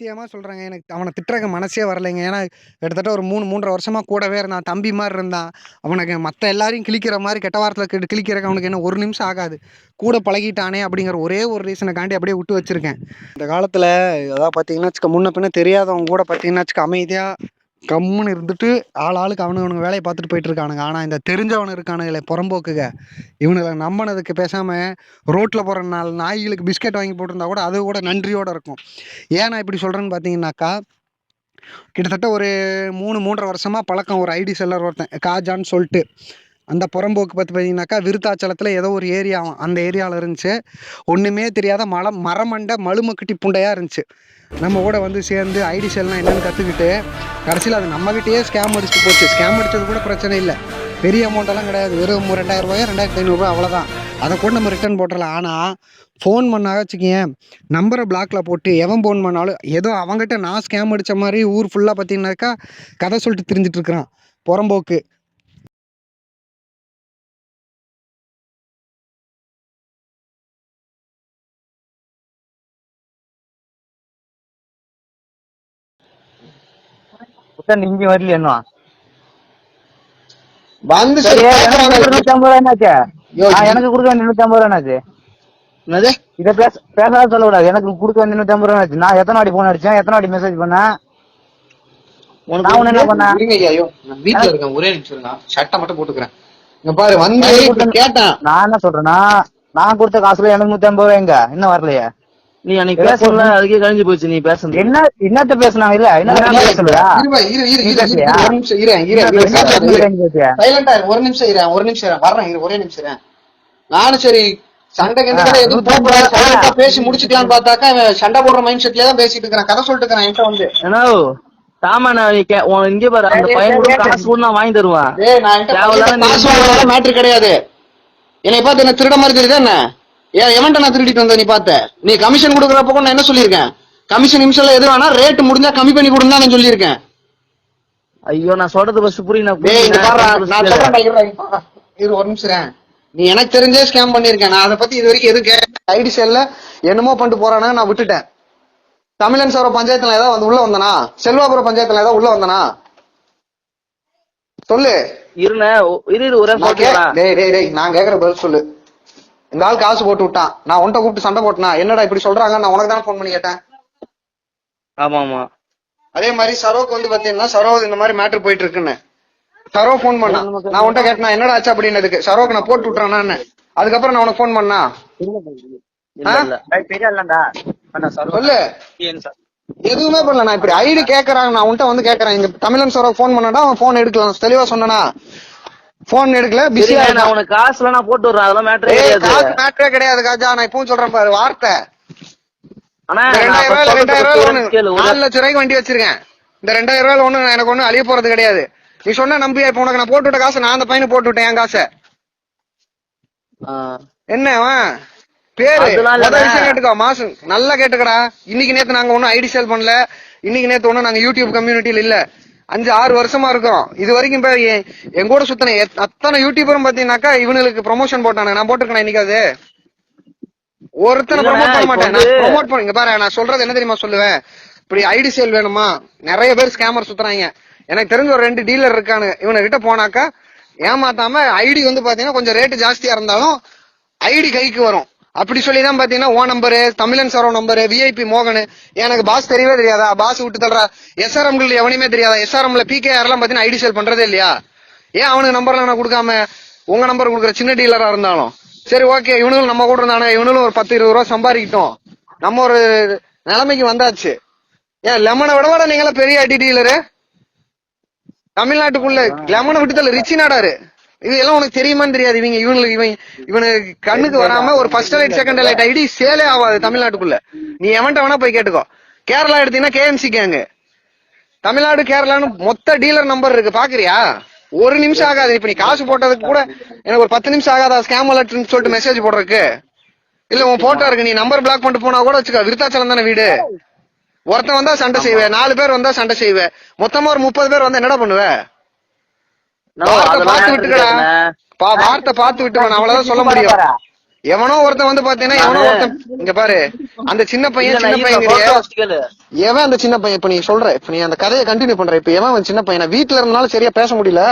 சத்தியமாக சொல்கிறாங்க எனக்கு அவனை திட்டுறக்க மனசே வரலைங்க. ஏன்னா, கிட்டத்தட்ட ஒரு மூணு மூன்றரை வருஷமாக கூடவே இருந்தான். தம்பி மாதிரி இருந்தான். அவனுக்கு மற்ற எல்லாரையும் கிழிக்கிற மாதிரி கெட்ட வாரத்தில் கிடு கிழிக்கிறக்கு அவனுக்கு என்ன ஒரு நிமிஷம் ஆகாது. கூட பழகிட்டானே அப்படிங்கிற ஒரே ஒரு ரீசனுக்காண்டி அப்படியே விட்டு வச்சுருக்கேன் இந்த காலத்தில் அதாவது பார்த்தீங்கன்னா வச்சுக்க, முன்ன பின்ன தெரியாதவங்க கூட பார்த்தீங்கன்னா வச்சுக்க, அமைதியாக கம்முன்னு இருந்துட்டு, ஆள் ஆளுக்கு அவனுங்க அவனுங்க பார்த்துட்டு போயிட்டு இருக்கானுங்க. ஆனால் இந்த தெரிஞ்சவனு இருக்கானுங்களே புறம்போக்குக, இவனுங்களை நம்பினதுக்கு பேசாமல் ரோட்டில் போகிற நாலு நாய்களுக்கு பிஸ்கட் வாங்கி போட்டிருந்தா கூட அது கூட நன்றியோடு இருக்கும். ஏன் நான் இப்படி சொல்கிறேன்னு பார்த்தீங்கன்னாக்கா, கிட்டத்தட்ட ஒரு மூணு மூன்றரை வருஷமாக பழக்கம் ஒரு ஐடி செல்லர் ஒருத்தன். காஜான்னு சொல்லிட்டு அந்த புறம்போக்கு பார்த்து பார்த்தீங்கன்னாக்கா, விருத்தாச்சலத்தில் ஏதோ ஒரு ஏரியாவும் அந்த ஏரியாவில் இருந்துச்சு. ஒன்றுமே தெரியாத மலம் மரமண்ட மலுமக்கட்டி புண்டையாக இருந்துச்சு. நம்ம கூட வந்து சேர்ந்து ஐடி செல்லாம் என்னன்னு கற்றுக்கிட்டு கடைசியில் அது நம்மகிட்டயே ஸ்கேம் அடிச்சுட்டு போச்சு. ஸ்கேம் அடித்தது கூட பிரச்சனை இல்லை பெரிய அமௌண்ட்டெல்லாம் கிடையாது. வெறும் ரெண்டாயிரம் ரூபாயோ ரெண்டாயிரத்தி ஐநூறுரூவா அவ்வளோதான். அதை கூட நம்ம ரிட்டர்ன் போட்டுறலாம். ஆனால் ஃபோன் பண்ணாக வச்சுக்கேன் நம்பரை பிளாக்ல போட்டு எவன் ஃபோன் பண்ணாலும் ஏதோ அவங்ககிட்ட நான் ஸ்கேம் அடித்த மாதிரி ஊர் ஃபுல்லாக பார்த்தீங்கன்னாக்கா, கதை சொல்லிட்டு திரிஞ்சுட்டு புறம்போக்கு. புத்தன் இங்க வரல இன்னும். வந்து நூத்தி ஐம்பது ரூபா என்னாச்சு? யோ, ஆ, எனக்கு கொடுக்க வேண்டிய நூத்தி ஐம்பது ரூபா என்னாச்சு? என்னது? இத பேச பேசாத சொல்லக்கூடாது. எனக்கு கொடுக்க வேண்டிய நூத்தி ஐம்பது ரூபா என்னாச்சு? நான் எத்தனை வாட்டி போன் அடிச்சேன்? எத்தனை வாட்டி மெசேஜ் பண்ணேன்? நான் என்ன பண்ணேன்? இருங்க ஐயா, ஐயோ, நான் வீட்ல இருக்கேன். ஒரே நிமிஷம் இருங்க. சட்டை மட்டும் போட்டுக்கிறேன். இங்க பாரு வந்து நான் இப்ப கொடுத்த- கேட்டேன். நான் என்ன சொல்றேன்னா நான் கொடுத்த காசுல எனக்கு நூத்தி ஐம்பது ரூபா எங்க? இன்னும் வரலையே. நீ அன்னைக்கு பேசல அதுக்கே கழிஞ்சு போச்சு நீ பேசுறது என்ன என்னத்த பேசுனாங்க? இல்ல என்ன பேசலையா இரு இரு இரு? ஒரு நிமிஷம் இரு? சைலண்டா ஒரு நிமிஷம் இரு ஒரு நிமிஷம் இரு ஒரே நிமிஷம் இரு. நானும் சரி சண்டை கிண்ட எதுவும் போகக்கூடாது. பேசி முடிச்சுக்கலாம்னு பார்த்தாக்கா சண்டை போடுற மைண்ட் செட்லயே தான் பேசிட்டு இருக்கிறான். கதை சொல்லிட்டு இருக்கிறான் என்கிட்ட வந்து. ஏன்னா உன் இங்க பாரு அந்த பையன் கூட காசு கூட நான் வாங்கி தருவேன். மேட்ரு கிடையாது. என்னை பார்த்து என்ன திருட மாதிரி தெரியுதா என்ன? ஏன் எவன்ட்ட நான் திருடிட்டு வந்த நீ பார்த்த? நீ கமிஷன் கொடுக்குறப்ப கூட நான் என்ன சொல்லியிருக்கேன்? கமிஷன் நிமிஷம்ல எது வேணா ரேட் முடிஞ்சா கம்மி பண்ணி கொடுங்க நான் சொல்லியிருக்கேன். ஐயோ நான் சொல்றது ஃபர்ஸ்ட் புரியும் நான் டேய் இங்க பாரு புரியுது. நான் சொல்றேன் டேய், இருடா, இருடா. இரு ஒரு நிமிஷம். நீ எனக்கு தெரிஞ்சே ஸ்கேம் பண்ணிருக்கேன் நான் அதை பத்தி இது வரைக்கும் எதுவும் ஐடி செல்ல என்னமோ பண்ணிட்டு போறானு நான் விட்டுட்டேன். தமிழன் சார பஞ்சாயத்துல ஏதாவது வந்து உள்ள வந்தனா? செல்வாபுரம் பஞ்சாயத்துல ஏதாவது உள்ள வந்தனா? சொல்லு. இருண்ணே ஒரே டேய் டேய் நான் கேக்குற பதில் சொல்லு. இந்த ஆள் காசு போட்டு விட்டான். நான் உன்கிட்ட கூப்பிட்டு சண்டை போட்டனா? என்னடா இப்படி சொல்றாங்க? நான் உனக்கு தான் ஃபோன் பண்ணி கேட்டேன். ஆமா ஆமா அதே மாதிரி சரோக்கு வந்து பாத்தீங்கன்னா சரோ இந்த மாதிரி மேட்டர் போயிட்டு இருக்குன்னு. சரோ ஃபோன் பண்ணா. நான் உன்கிட்ட கேட்டேன் என்னடா ஆச்சு? அப்படின்னதுக்கு. சரோக்கு நான் போட்டு விட்டுறேன்னு அதுக்கப்புறம் நான் உனக்கு ஃபோன் பண்ணா? சொல்லு. எதுவுமே பண்ணல. நான் இப்படி ஐடி கேக்குறாங்க. நான் உன்கிட்ட வந்து கேக்குறேன். இங்க தமிழன் சரோ ஃபோன் பண்ணடா அவன் ஃபோன் எடுக்கலாம் தெளிவா சொன்னனா? ஃபோன் எடுக்கல பிஸியா நான் உனக்கு காசுல நான் போட்டு விடுறேன் அதெல்லாம் மேட்டரே கிடையாது. காசு மேட்டரே கிடையாது காஜா. நான் இப்பவும் சொல்றேன் பாரு வார்த்தை. ஆனா ரெண்டாயிரம் ரூபாய் ரெண்டாயிரம் ரூபாய் ஒண்ணு நாலு லட்சம் ரூபாய்க்கு வண்டி வச்சிருக்கேன். இந்த ரெண்டாயிரம் ரூபாய் ஒண்ணு எனக்கு ஒண்ணு அழிய போறது கிடையாது. நீ சொன்ன நம்பி இப்ப உனக்கு நான் போட்டு விட்ட காசு நான் அந்த பையனுக்கு போட்டு விட்டேன் என் காசை. ஆ. என்ன அவன்? பேரு விஷயம் கேட்டுக்கோ மாசம் நல்லா கேட்டுக்கடா. இன்னைக்கு நேத்து நாங்க ஒண்ணும் ஐடி சேல் பண்ணல. இன்னைக்கு நேத்து ஒண்ணும் நாங்க யூடியூப் கம்யூனிட்டில இல்ல. அஞ்சு ஆறு வருஷமா இருக்கோம். இது வரைக்கும் இப்ப எ- என் கூட சுத்தின அத்தனை யூடியூபரும் பாத்தீங்கன்னாக்கா இவனுக்கு ப்ரொமோஷன் போட்டானுங்க. நான் போட்டிருக்கேன் இன்னைக்கு அது? ஒருத்தனை ப்ரோமோட் பண்ண மாட்டேன். நான் ப்ரோமோட் பண்ண இங்க பாரு நான் சொல்றது என்ன தெரியுமா சொல்லுவேன்? இப்படி ஐடி சேல் வேணுமா? நிறைய பேர் ஸ்கேமர் சுத்துறாங்க. எனக்கு தெரிஞ்ச ஒரு ரெண்டு டீலர் இருக்கானுங்க இவனை கிட்ட போனாக்கா ஏமாத்தாம ஐடி வந்து பாத்தீங்கன்னா கொஞ்சம் ரேட் ஜாஸ்தியா இருந்தாலும் ஐடி கைக்கு வரும். அப்படி சொல்லி தான் பாத்தீங்கன்னா ஓ நம்பரு தமிழன் சரோ நம்பரு விஐபி மோகன் எனக்கு பாஸ் தெரியவே தெரியாதா? பாஸ் விட்டு தள்ளுறா. எஸ்ஆர்எம் எவனையுமே தெரியாதா? எஸ்ஆர்எம்ல பிகேஆர் எல்லாம் பாத்தீங்கன்னா ஐடி சேல் பண்றதே இல்லையா? ஏன் அவனுக்கு நம்பர்லாம் நான் கொடுக்காம உங்க நம்பர் கொடுக்குற சின்ன டீலரா இருந்தாலும். சரி ஓகே இவனுங்களும் நம்ம கூட இருந்தானே இவனுங்களும் ஒரு பத்து இருபது ரூபா சம்பாதிக்கிட்டோம். நம்ம ஒரு நிலைமைக்கு வந்தாச்சு. ஏன் லெமனை விடவாடா நீங்களா பெரிய ஐடி டீலரு தமிழ்நாட்டுக்குள்ள லெமனை விட்டு ரிச்சி நாடாரு இது எல்லாம் உனக்கு தெரியுமான்னு தெரியாது. இவங்க இவனுக்கு இவன் இவனுக்கு கண்ணுக்கு வராம ஒரு first light second light ID சேலே ஆகாது தமிழ்நாட்டுக்குள்ள. நீ எவன்ட்ட வேணா போய் கேட்டுக்கோ. கேரளா எடுத்தீங்கன்னா கேஎம்சி கேங்கு தமிழ்நாடு கேரளான்னு மொத்த டீலர் நம்பர் இருக்கு. பாக்குறியா? ஒரு நிமிஷம் ஆகாது. இப்ப நீ காசு போட்டதுக்கு கூட எனக்கு ஒரு பத்து நிமிஷம் ஆகாதா? ஸ்கேம் அலர்ட்னு சொல்லிட்டு மெசேஜ் போடுறதுக்கு. இல்ல உன் போட்டோ இருக்கு. நீ நம்பர் பிளாக் பண்ணிட்டு போனா கூட வச்சுக்க. விருத்தாச்சலம் தானே வீடு. ஒருத்தன் வந்தா சண்டை செய்வேன் நாலு பேர் வந்தா சண்டை செய்வேன் மொத்தமா ஒரு முப்பது பேர் வந்தா என்னடா பண்ணுவ? நான் வார்த்தை அதெல்லாம் பார்த்து விட்டுக்கடா வார்த்தை பார்த்து விட்டு நான் அவ்வளவுதான் சொல்ல முடியும் எவனோ ஒருத்தன் வந்து பாத்தீங்கன்னா எவனோ ஒருத்தன் இங்க பாரு அந்த சின்ன பையன் சின்ன பையன். எவன் அந்த சின்ன பையன் இப்ப நீ சொல்ற இப்ப நீ அந்த கதையை கண்டினியூ பண்ற இப்ப எவன் சின்ன பையன் வீட்டுல இருந்தாலும் சரியா பேச முடியல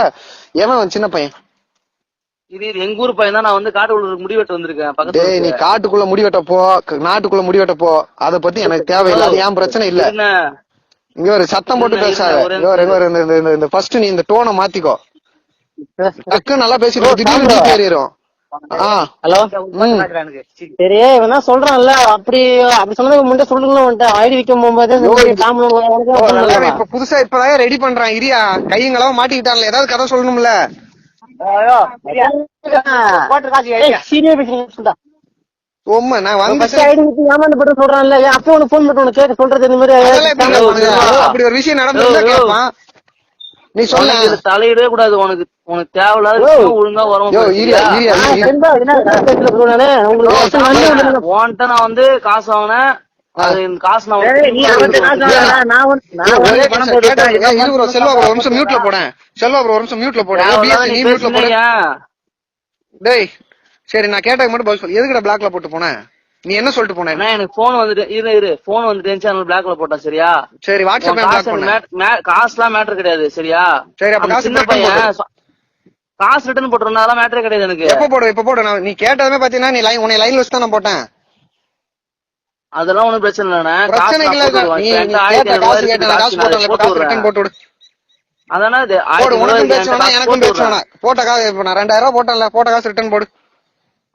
எவன் சின்ன பையன் இது எங்க ஊர் பையன் தான் நான் வந்து காட்டுக்குள்ள முடிவெட்டு வந்திருக்கேன் டேய் நீ. காட்டுக்குள்ள முடிவெட்ட போ க- நாட்டுக்குள்ள முடிவெட்ட போ அத பத்தி எனக்கு தேவையில்லை அது என் பிரச்சனை இல்ல? இங்க ஒரு சத்தம் போட்டு பேசாத இந்த ஃபர்ஸ்ட் நீ இந்த டோனை மாத்திக்கோ டக்கு நல்லா பேசிட்டு திடீர்னு ஜிபே ஏறிடும் ஹலோ? ம். சரி இவன் தான் சொல்றான்ல. அப்படி அப்படி சொன்னது முன்னே சொல்லுங்களா உன்ட்ட ஐடி விற்கும் போகும்போது. இப்ப புதுசா இப்பதான் ரெடி பண்றான். இரியா கையங்களவா மாட்டிக்கிட்டான்ல. ஏதாவது கதை சொல்லணும்ல? அப்போ உனக்கு phone பண்ணி உனக்கு கேட்க சொல்றது இந்த மாதிரி. அப்படி ஒரு விஷயம் நடந்திருந்தா. கேட்பான். நீ சொல்ல இதுல தலையிடவே கூடாது. உனக்கு உனக்கு தேவையில்லாத ஒழுங்கா வரும். உன்கிட்ட நான் வந்து காசு bro, செல்வா bro, ஒரு நிமிஷம் மியூட்ல போடேன். செல்வா bro, ஒரு நிமிஷம் மியூட்ல பேசுனீங்க. டேய் சரி நான் கேட்டதுக்கு மட்டும் பதில் சொல்லு எதுக்குடா பிளாக்ல போட்டு போனேன் நீ என்ன சொல்லிட்டு போன? எனக்கு போன் வந்துட்டு இரு இரு. போன் வந்துட்டு சேனல் பிளாக்ல போட்டேன் சரியா? சரி வாட்ஸ்அப் காசு காசுலாம் மேட்டர் கிடையாது சரியா? சரி, அப்ப சின்ன பையன் காசு ரிட்டர்ன் போட்டுருந்தா அதெல்லாம் மேட்டரே கிடையாது எனக்கு. எப்ப போடு இப்ப போடு நீ கேட்டதுமே பாத்தீங்கன்னா நீ லைன் உன்னை லைன்ல வச்சு தான் நான் போட்டேன். அதெல்லாம் ஒண்ணும் பிரச்சனை இல்லண்ணே பிரச்சனை இல்ல காசு ரிட்டர்ன் போட்டு விடு. அதானே இது? போடு உனக்கும் வேணாம் எனக்கும் வேணாம் போட்ட காசு இப்ப நான் ரெண்டாயிரம் ரூபாய் போட்டேன்ல போட்ட காசு ரிட்டர்ன் போடு.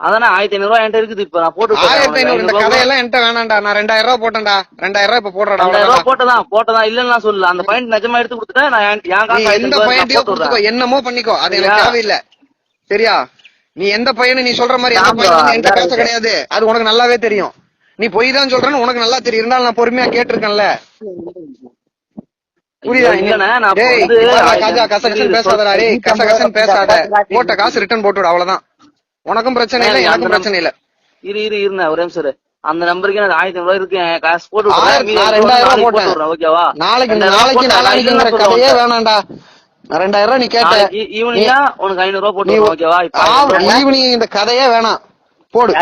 அதானே ஆயிரத்தி ஐநூறு என்கிட்ட இருக்குது இப்ப. நான் போட்டு ஆயிரத்தி ஐநூறு இந்த கதையெல்லாம் என்கிட்ட வேணாம்டா. நான் ரெண்டாயிரம் ரூபாய் போட்டேன்டா. ரெண்டாயிரம் ரூபாய் இப்ப போடுறடா ரெண்டாயிரம் ரூபாய் போட்டதான் போட்டதான். இல்லன்னு நான் சொல்லல. அந்த பாயிண்ட் நிஜமா எடுத்து கொடுத்துட்டேன். நான் என் எந்த போட்டு கொடுத்துக்கோ. என்னமோ பண்ணிக்கோ. அது எனக்கு? தேவையில்லை. சரியா? நீ எந்த பையனு நீ சொல்ற மாதிரி எந்த பையன் என்கிட்ட பேச கிடையாது. அது உனக்கு நல்லாவே தெரியும். நீ பொய் தான் சொல்றேன்னு உனக்கு நல்லா தெரியும். இருந்தாலும் நான் பொறுமையா கேட்டிருக்கேன்ல. புரியுதா? இல்லண்ணே, நான் இப்ப டேய் வந்து இப்ப ஆயிரத்தி கஜா கச கசன் ஐநூறு பேசாதடா டேய் கச கசன் பேசாத. போட்ட காசு ரிட்டர்ன் போட்டு விடு அவ்வளவுதான். உனக்கும் பிரச்சனை இல்ல எனக்கும் பிரச்சனை இல்ல. இரு இரு இருண்ணே ஒரே நிமிஷம். அந்த நம்பருக்கு எனக்கு ஆயிரத்தி ஐநூறு இருக்கு காசு போட்டு ரெண்டாயிரம் ரூபாய் போட்டு ஓகேவா நாளைக்கு நாளைக்கு நாளைக்குங்கிற கதையே. வேணாம்டா. ரெண்டாயிரம் ரூபாய் நீ கேட்ட. ஈவினிங்கா உனக்கு ஐநூறு ரூபாய் போட்டு ஓகேவா ஈவினிங் இந்த கதையே வேணாம். போடு.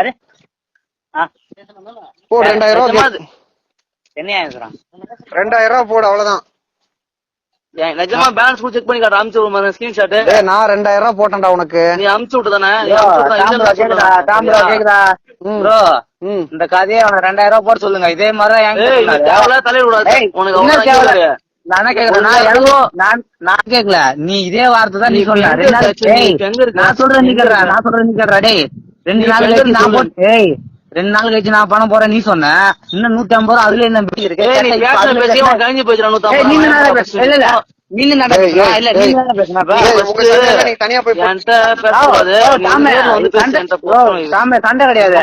போடு ரெண்டாயிரம் ரூபாய் இருக்கிறான்? ரெண்டாயிரம் ரூபாய் போடு அவ்வளவுதான். நிஜமா பேலன்ஸ் கூட செக் பண்ணி காட்டு அமுச்சு விடுமா ஸ்கிரீன்ஷாட் ஏய் நான் ரெண்டாயிரம் ரூபாய் போட்டேன்டா உனக்கு நீ அமுச்சு விட்டு தானே கேக்குதா? சரியா? கேக்குதா? ம் இந்த கதையை அவனுக்கு ரெண்டாயிரம் ரூபாய் போட சொல்லுங்க இதே மாதிரிதான் என்கிட்ட ஏய். ஏய், உனக்கு? கேக்குது. நான் கேக்குறேன், ஒரு நான் கேக்கல நீ இதே வார்த்தை தான் நீ சொன்ன ரெண்டு நாள்? நான் சொல்றேன் நீ கேக்குற? நான் சொல்றேன் நீ கேக்குற டேய் ரெண்டு நாள் நான். போட்டு ஏய் ரெண்டு நாள் கழிச்சு நான் பணம் போறேன் நீ சொன்ன இன்னும் நூத்தி ஐம்பது ரூபா அதுல என்ன பெட்டி இருக்கு கழிஞ்சு போச்சுடா, நூத்தம்பது ஏய், நீங்க ரூபாய். நல்லா பேசு. இல்ல இல்ல நீங்க நல்லா ஏய், பேசுனா ஏய், இல்ல ஏய். நீங்க நல்லா பேசுனா இப்ப. ஏய், first உங்க சண்டையில நீ தனியா போய் போ. என்கிட்ட பேசக்கூடாது. ஓ, நீ தாமே, நேர்ல வந்து பேசு, சண்டை- கிடையாது.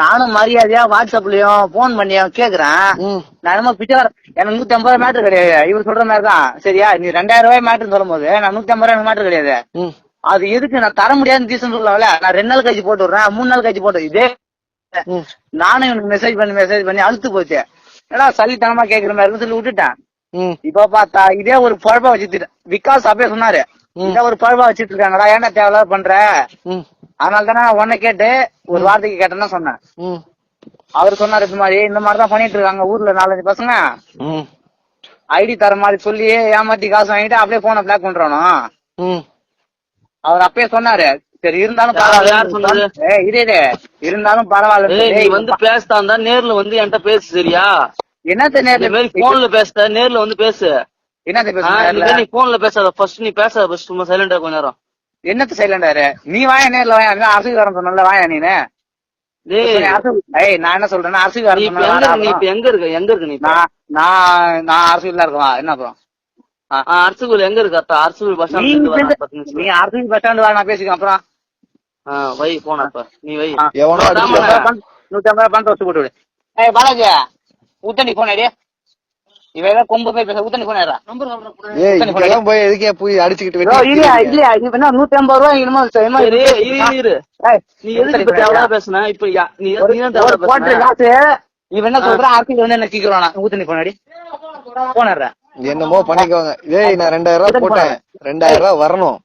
நானும் மரியாதையா வாட்ஸ்அப்லயும் போன் பண்ணியும் கேக்குறேன் நான் என்னமோ பிச்சைக்கார எனக்கு நூத்தி ஐம்பது ரூபாய் மேட்ரு கிடையாது இவர் சொல்ற மாதிரி தான் சரியா நீ ரெண்டாயிரம் ரூபாய் மேட்ரு சொல்லும் போது நான் நூத்தி ஐம்பது ரூபாய் மேட்ரு கிடையாது அது எதுக்கு நான் தர முடியாதுன்னு ரீசன் சொல்லல நான் ரெண்டு நாள் கழிச்சு போட்டு விடுறேன் மூணு நாள் கழிச்சு போட்டு இதே நானும் இவனுக்கு மெசேஜ் பண்ணி மெசேஜ் பண்ணி அழுத்து போச்சு ஏன்னா சல்லித்தனமா கேக்குற மாதிரி சொல்லி விட்டுட்டேன். இப்ப பார்த்தா இதே ஒரு பழப்பா வச்சுட்டு விகாஸ் அப்பயே சொன்னாரு. இதே ஒரு பழப்பா வச்சுட்டு இருக்காங்கடா ஏன்டா தேவையில்லாத பண்ற? அதனால தானே உன்னை கேட்டு ஒரு வார்த்தைக்கு கேட்டேன்னு சொன்னேன். அவர் சொன்னாரு இந்த மாதிரி இந்த மாதிரி தான் பண்ணிட்டு இருக்காங்க ஊர்ல நாலஞ்சு பசங்க. ஐடி தர மாதிரி சொல்லி ஏமாத்தி காசு வாங்கிட்டு அப்படியே போனை பிளாக் பண்றானோ? அவர் அப்பயே சொன்னாரு சரி இருந்தாலும் பரவாயில்ல. இரு. இருந்தாலும் பரவாயில்ல. நீ வந்து பேசுதா இருந்தா நேர்ல வந்து என்கிட்ட பேசு சரியா? என்னத்த நேர்ல மாதிரி போன்ல பேசுத நேர்ல வந்து பேசு. என்னத்த? மாதிரி நீ போன்ல பேசாத. ஃபர்ஸ்ட் நீ பேசாத ஃபர்ஸ்ட் சும்மா சைலண்டா கொஞ்ச நேரம். என்னத்த சைலண்டாரு நீ வாயா நேர்ல வாயா? நீ அரசுக்காரன் சொன்னல வாயா நீனு? நான் என்ன சொல்றேன்னா அரசுக்காரன் இப்ப எங்க இருக்க? நீ இப்ப எங்க இருக்க எங்க இருக்க நீ? நான் நான் அரசுல இருக்கவா? என்ன அப்புறம்? ஆ, அரசுக்குள்ள எங்க இருக்க அத்தா? அரசுக்குள்ள பஸ் நீ ஸ்டாண்ட் நீ நிமிஷம் அரசு பஸ் ஸ்டாண்ட் வா நான் பேசிக்கிறேன் அப்புறம். வை போன நீ வை. எவனோ நூத்தி ஐம்பது பணத்தை வச்சு போட்டு விடு ஏய் பாலாஜி ஊத்தண்டி போன் அடி. இவ ஏதோ கொம்பு போய் பேச ஏய் போய் எதுக்கே போய் அடிச்சுக்கிட்டு இல்லையா வெட்டி இல்லையா என்ன நூத்தி ஐம்பது ரூபாய் என்னமோ என்னமோ சரி இரு இரு, நீ எதுக்கு இப்ப தேவையா பேசுன? இப்ப நீ நீ தான் பேசுன? காசு இவன் என்ன சொல்றான் அரசியல் வந்து என்ன அடி. போனடுறேன் என்னமோ பண்ணிக்கோங்க. ஏய் நான் ரெண்டாயிரம் ரூபாய் போட்டேன். ரெண்டாயிரம் ரூபாய் வரணும்.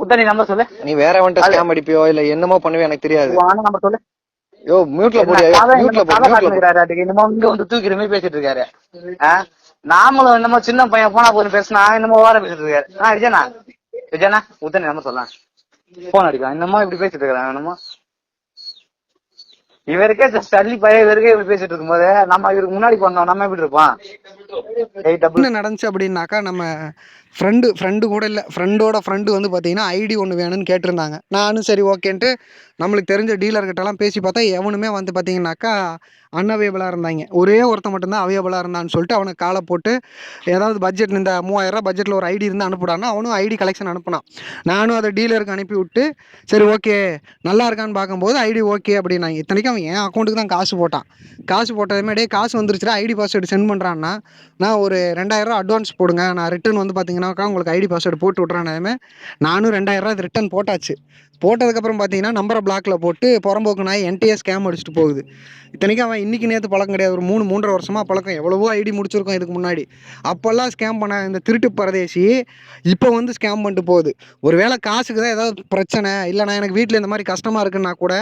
புத்தனி நம்பர் சொல்லு. நீ வேற வந்துட்டு ஸ்கேம் அடிப்பியோ இல்ல என்னமோ பண்ணுவியோ எனக்கு தெரியாது. நம்பர் சொல்லு. யோ மியூட்ல போடியா மியூட்ல மியூட்ல என்னமோ இங்க வந்து தூக்கிற மாதிரி பேசிட்டு இருக்காரு. ஆ? நாமளும் என்னமோ சின்ன பையன் போனா போய் பேசினா என்னமோ ஓர பேசிட்டு இருக்காரு. ஆ விஜயனா விஜயனா உத்தனி நம்பர் சொல்லலாம் போன் அடிக்கலாம் என்னமோ இப்படி பேசிட்டு இருக்கிறான் என்னமோ. இவருக்கே தள்ளி பையன் இவருக்கே இப்படி பேசிட்டு இருக்கும்போது நம்ம இவருக்கு முன்னாடி போனோம் நம்ம எப்படி இருப்போம்? நடந்துச்சு அப்படின்னாக்கா நம்ம ஃப்ரெண்டு ஃப்ரெண்டு கூட இல்லை. ஃப்ரெண்டோட ஃப்ரெண்டு வந்து பார்த்தீங்கன்னா ஐடி ஒன்று வேணும்னு கேட்டிருந்தாங்க. நானும் சரி ஓகேன்ட்டு நம்மளுக்கு தெரிஞ்ச டீலர்கிட்டலாம் பேசி பார்த்தா எவனுமே வந்து பார்த்தீங்கன்னாக்கா அன்அவைலபிளாக இருந்தாங்க. ஒரே ஒருத்தன் மட்டும்தான் அவைலபிளாக இருந்தான்னு சொல்லிட்டு அவனுக்கு காலை போட்டு ஏதாவது பட்ஜெட் இந்த மூவாயிரரூபா பட்ஜெட்டில் ஒரு ஐடி இருந்து அனுப்புடான்னா அவனும் ஐடி கலெக்ஷன் அனுப்புனான். நானும் அதை டீலருக்கு அனுப்பி விட்டு சரி ஓகே நல்லா இருக்கான்னு பார்க்கும்போது ஐடி ஓகே அப்படின்னாங்க. இத்தனைக்கும் அவன் என் அக்கௌண்ட்டுக்கு தான் காசு போட்டான். காசு போட்டதுமே டே காசு வந்துருச்சுன்னா ஐடி பாஸ்வேர்டு சென்ட் பண்ணுறான்னா நான் ஒரு ரெண்டாயிரரூவா அட்வான்ஸ் போடுங்க. நான் ரிட்டன் வந்து பண்ணாக்கா உங்களுக்கு ஐடி பாஸ்வேர்டு போட்டு விட்றேன் நானும் ரெண்டாயிரரூவா அது ரிட்டன் போட்டாச்சு. போட்டதுக்கப்புறம் பார்த்தீங்கன்னா நம்பரை பிளாக்ல போட்டு புறம்போக்கு நாய் என்டிஎஸ் ஸ்கேம் அடிச்சுட்டு போகுது. இத்தனைக்கும் அவன் இன்னைக்கு நேற்று பழக்கம் கிடையாது. ஒரு மூணு மூன்றரை வருஷமாக பழக்கம். எவ்வளவோ ஐடி முடிச்சிருக்கோம் இதுக்கு முன்னாடி. அப்போல்லாம் ஸ்கேம் பண்ண இந்த திருட்டு பரதேசி இப்போ வந்து ஸ்கேம் பண்ணிட்டு போகுது. ஒருவேளை காசுக்கு தான் ஏதாவது பிரச்சனை இல்லைனா எனக்கு வீட்டில் இந்த மாதிரி கஷ்டமாக இருக்குன்னா கூட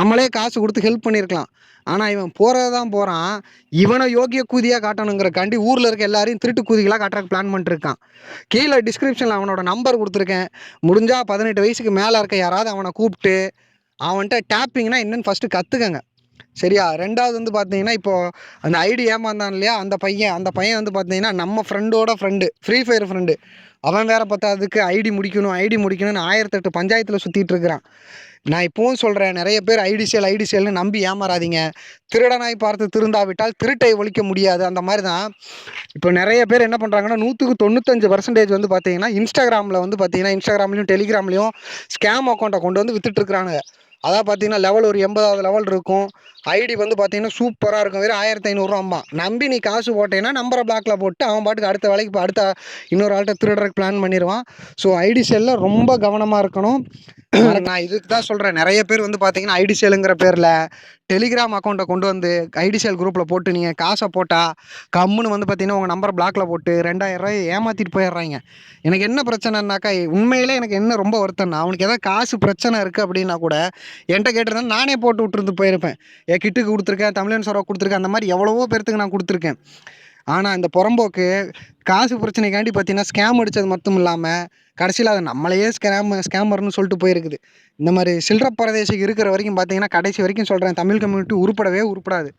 நம்மளே காசு கொடுத்து ஹெல்ப் பண்ணியிருக்கலாம் ஆனால் இவன் போகிறது தான் போகிறான் இவனை யோகிய கூதியாக காட்டணுங்கிறக்காண்டி ஊரில் இருக்க எல்லாரையும் திருட்டு கூதிகளாக காட்டுறக்கு பிளான் பண்ணிட்டுருக்கான் கீழே டிஸ்கிரிப்ஷனில் அவனோட நம்பர் கொடுத்துருக்கேன். முடிஞ்சால் பதினெட்டு வயசுக்கு மேலே இருக்க யாராவது அவனை கூப்பிட்டு அவன்கிட்ட டேப்பிங்னா என்னன்னு ஃபஸ்ட்டு கற்றுக்கங்க சரியா? ரெண்டாவது வந்து பார்த்தீங்கன்னா இப்போது அந்த ஐடி ஏமாந்தான் இல்லையா அந்த பையன் அந்த பையன் வந்து பார்த்தீங்கன்னா நம்ம ஃப்ரெண்டோட ஃப்ரெண்டு ஃப்ரீ ஃபயர் ஃப்ரெண்டு அவன் வேற பத்தாததுக்கு ஐடி முடிக்கணும் ஐடி முடிக்கணும்னு ஆயிரத்தெட்டு பஞ்சாயத்தில் சுற்றிட்டு இருக்கிறான். நான் இப்போவும் சொல்கிறேன் நிறைய பேர் ஐடி சேல் ஐடி சேல்னு நம்பி ஏமாறாதீங்க. திருடனாய் பார்த்து திருந்தாவிட்டால் திருட்டை ஒழிக்க முடியாது. அந்த மாதிரி தான் இப்போ நிறைய பேர் என்ன பண்ணுறாங்கன்னா நூற்றுக்கு தொண்ணூத்தஞ்சு பர்சன்டேஜ் வந்து பார்த்தீங்கன்னா இன்ஸ்டாகிராமில் வந்து பார்த்தீங்கன்னா இன்ஸ்டாகிராம்லையும் டெலிகிராம்லையும் ஸ்கேம் அக்கௌண்ட்டை கொண்டு வந்து வித்துட்ருக்குறானுங்க அதான் பார்த்தீங்கன்னா லெவல் ஒரு எண்பதாவது லெவல் இருக்கும். ஐடி வந்து பார்த்தீங்கன்னா சூப்பராக இருக்கும் வெறும் ஆயிரத்தி ஐநூறுரூவாம்மா. நம்பி நீ காசு போட்டேன்னா நம்பரை பிளாக்ல போட்டு அவன் பாட்டுக்கு அடுத்த வேலைக்கு இப்போ அடுத்த இன்னொரு ஆள்கிட்ட திருடுறதுக்கு பிளான் பண்ணிடுவான். ஸோ ஐடி சேலில் ரொம்ப கவனமாக இருக்கணும். நான் இதுக்கு தான் சொல்கிறேன் நிறைய பேர் வந்து பார்த்தீங்கன்னா ஐடி சேலுங்கிற பேரில் டெலிகிராம் அக்கௌண்ட்டை கொண்டு வந்து ஐடி குரூப்பில் போட்டு நீங்கள் காசை போட்டால் கம்முன்னு வந்து பார்த்தீங்கன்னா உங்கள் நம்பரை பிளாக்ல போட்டு ரெண்டாயிரம் ரூபாய் ஏமாற்றிட்டு போயிடுறாங்க. எனக்கு என்ன பிரச்சனைனாக்கா உண்மையிலே எனக்கு என்ன ரொம்ப வருத்தம்னா அவனுக்கு ஏதாவது காசு பிரச்சனை இருக்குது அப்படின்னா கூட என்கிட்ட கேட்டிருந்தா நானே போட்டு விட்டுருந்து போயிருப்பேன். என் கிட்டுக்கு கொடுத்துருக்கேன் தமிழன் சரவா கொடுத்துருக்கேன் அந்த மாதிரி எவ்வளவோ பேர்த்துக்கு நான் கொடுத்துருக்கேன். ஆனால் இந்த புறம்போக்கு காசு பிரச்சனைக்காண்டி பார்த்தீங்கன்னா ஸ்கேம் அடித்தது மட்டும் இல்லாமல் கடைசியில் அதை நம்மளையே ஸ்கேம் ஸ்கேமர்னு சொல்லிட்டு போயிருக்குது. இந்த மாதிரி சில்லற பரதேசிக்கு இருக்கிற வரைக்கும் பார்த்தீங்கன்னா கடைசி வரைக்கும் சொல்கிறேன் தமிழ் கம்யூனிட்டி உருப்படவே உருப்படாது.